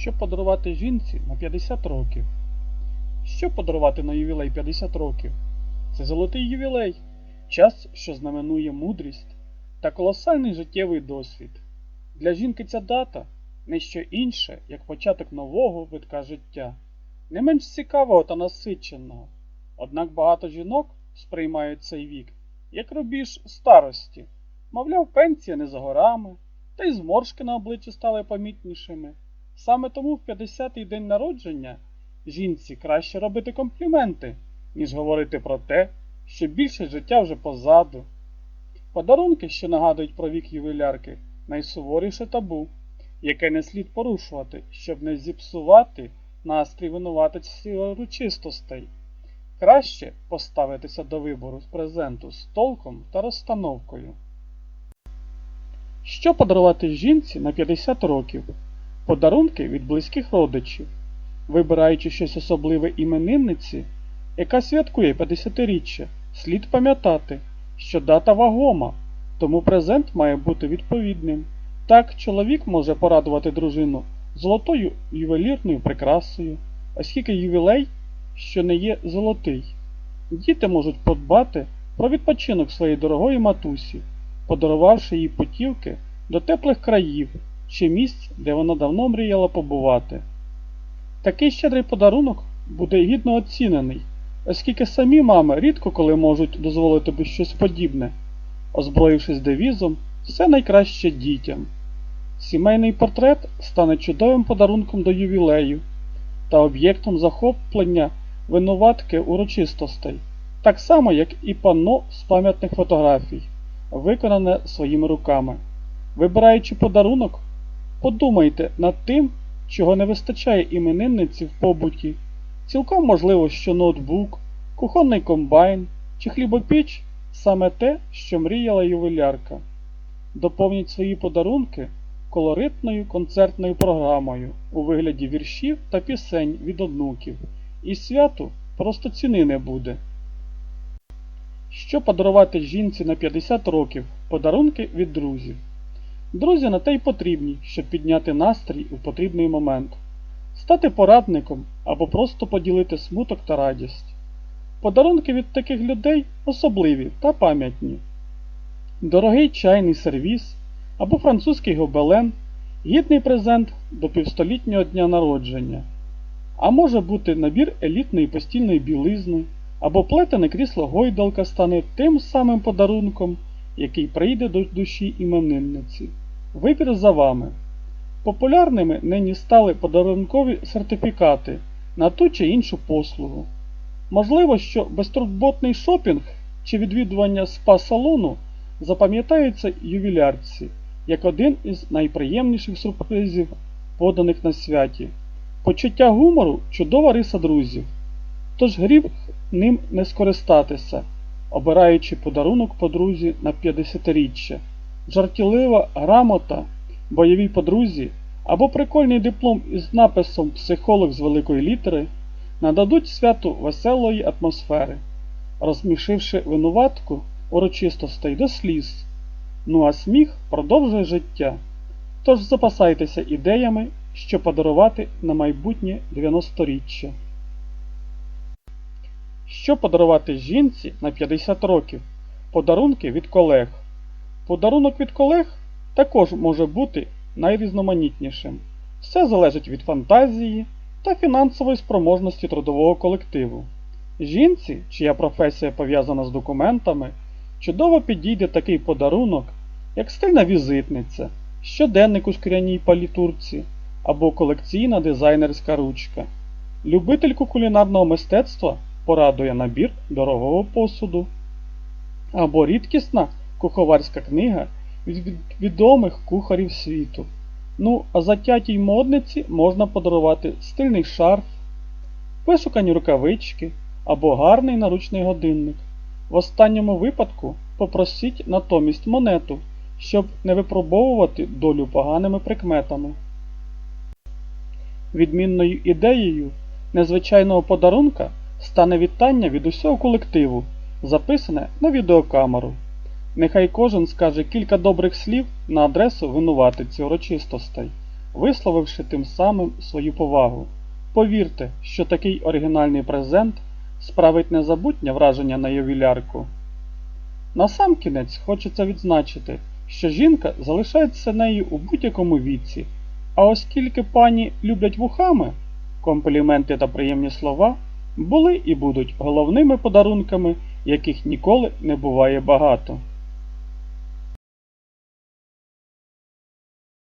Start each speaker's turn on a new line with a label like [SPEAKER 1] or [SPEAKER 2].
[SPEAKER 1] Що подарувати жінці на 50 років? Що подарувати на ювілей 50 років? Це золотий ювілей, час, що знаменує мудрість та колосальний життєвий досвід. Для жінки ця дата не що інше, як початок нового витка життя, не менш цікавого та насиченого. Однак багато жінок сприймають цей вік як рубіж старості. Мовляв, пенсія не за горами, та й зморшки на обличчі стали помітнішими. Саме тому в 50-й день народження жінці краще робити компліменти, ніж говорити про те, що більше життя вже позаду. Подарунки, що нагадують про вік ювілярки, найсуворіше табу, яке не слід порушувати, щоб не зіпсувати настрій винуватиці урочистостей. Краще поставитися до вибору з презенту з толком та розстановкою. Що подарувати жінці на 50 років? Подарунки від близьких родичів. Вибираючи щось особливе іменинниці, яка святкує 50-річчя, слід пам'ятати, що дата вагома, тому презент має бути відповідним. Так, чоловік може порадувати дружину золотою ювелірною прикрасою, оскільки ювілей, що не є золотий. Діти можуть подбати про відпочинок своєї дорогої матусі, подарувавши їй путівки до теплих країв чи місць, де вона давно мріяла побувати. Такий щедрий подарунок буде гідно оцінений, оскільки самі мами рідко коли можуть дозволити би щось подібне, озброївшись девізом все найкраще дітям. Сімейний портрет стане чудовим подарунком до ювілею та об'єктом захоплення винуватки урочистостей, так само як і панно з пам'ятних фотографій, виконане своїми руками. Вибираючи подарунок, подумайте над тим, чого не вистачає іменинниці в побуті. Цілком можливо, що ноутбук, кухонний комбайн чи хлібопіч саме те, що мріяла ювелярка. Доповніть свої подарунки колоритною концертною програмою у вигляді віршів та пісень від онуків, і святу просто ціни не буде. Що подарувати жінці на 50 років подарунки від друзів? Друзі на те й потрібні, щоб підняти настрій у потрібний момент, стати порадником або просто поділити смуток та радість. Подарунки від таких людей особливі та пам'ятні. Дорогий чайний сервіс або французький гобелен гідний презент до півстолітнього дня народження. А може бути набір елітної постільної білизни або плетене крісло гойдалка стане тим самим подарунком, який прийде до душі іменинниці. Вибір за вами. Популярними нині стали подарункові сертифікати на ту чи іншу послугу. Можливо, що безтурботний шопінг чи відвідування спа-салону запам'ятаються ювілярці як один із найприємніших сюрпризів, поданих на святі. Почуття гумору чудова риса друзів, тож гріх ним не скористатися, обираючи подарунок подрузі на 50-річчя, жартілива грамота, бойовій подрузі або прикольний диплом із написом Психолог з великої літери нададуть святу веселої атмосфери, розсмішивши винуватку урочистостей до сліз. Ну а сміх продовжує життя. Тож запасайтеся ідеями, що подарувати на майбутнє 90-річчя. Що подарувати жінці на 50 років? Подарунки від колег. Подарунок від колег також може бути найрізноманітнішим. Все залежить від фантазії та фінансової спроможності трудового колективу. Жінці, чия професія пов'язана з документами, чудово підійде такий подарунок, як стильна візитниця, щоденник у шкіряній палітурці або колекційна дизайнерська ручка. Любительку кулінарного мистецтва порадує набір дорогого посуду, або рідкісна куховарська книга від відомих кухарів світу. Ну, а затятій модниці можна подарувати стильний шарф, вишукані рукавички або гарний наручний годинник. В останньому випадку попросіть натомість монету, щоб не випробовувати долю поганими прикметами. Відмінною ідеєю незвичайного подарунка стане вітання від усього колективу, записане на відеокамеру. Нехай кожен скаже кілька добрих слів на адресу винуватиці урочистостей. висловивши тим самим свою повагу. Повірте, що такий оригінальний презент справить незабутнє враження на ювілярку. Насамкінець хочеться відзначити, що жінка залишається нею у будь-якому віці, а оскільки пані люблять вухами, компліменти та приємні слова були і будуть головними подарунками, яких ніколи не буває багато.